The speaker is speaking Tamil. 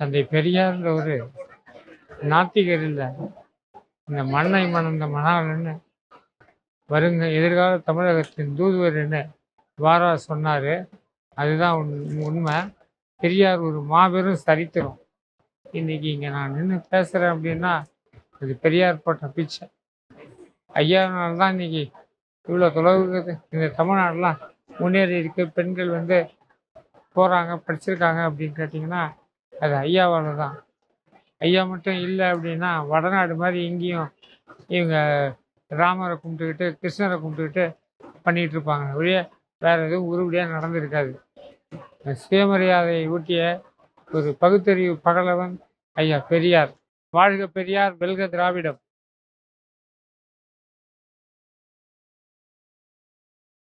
தந்தை பெரியார்ன்ற ஒரு நாத்திகர் இல்லை இந்த மண்ணை மணந்த மணாளன்னு வருங்க எதிர்கால தமிழகத்தின் தூதுவர்னு வாரா சொன்னார். அதுதான் உண்மை. பெரியார் ஒரு மாபெரும் சரித்திரம். இன்னைக்கு இங்கே நான் நின்று பேசுகிறேன் அப்படின்னா அது பெரியார் போட்ட பிச்சை. ஐயானால தான் இன்னைக்கு இவ்வளோ தொலைவுக்கு இந்த தமிழ்நாடுலாம் முன்னேறி இருக்கு. பெண்கள் வந்து போகிறாங்க படிச்சிருக்காங்க அப்படின்னு கேட்டிங்கன்னா அது ஐயாவால் தான் ஐயா மட்டும் இல்லை அப்படின்னா வடநாடு மாதிரி இங்கேயும் இவங்க ராமரை கும்பிட்டுக்கிட்டு கிருஷ்ணரை கும்பிட்டுக்கிட்டு பண்ணிகிட்டு இருப்பாங்க. ஒழிய வேறு எதுவும் உருப்படியாக நடந்திருக்காது. சுயமரியாதையை ஊட்டிய ஒரு பகுத்தறிவு பகலவன் ஐயா பெரியார். வாழ்க பெரியார் வெல்க திராவிடம்.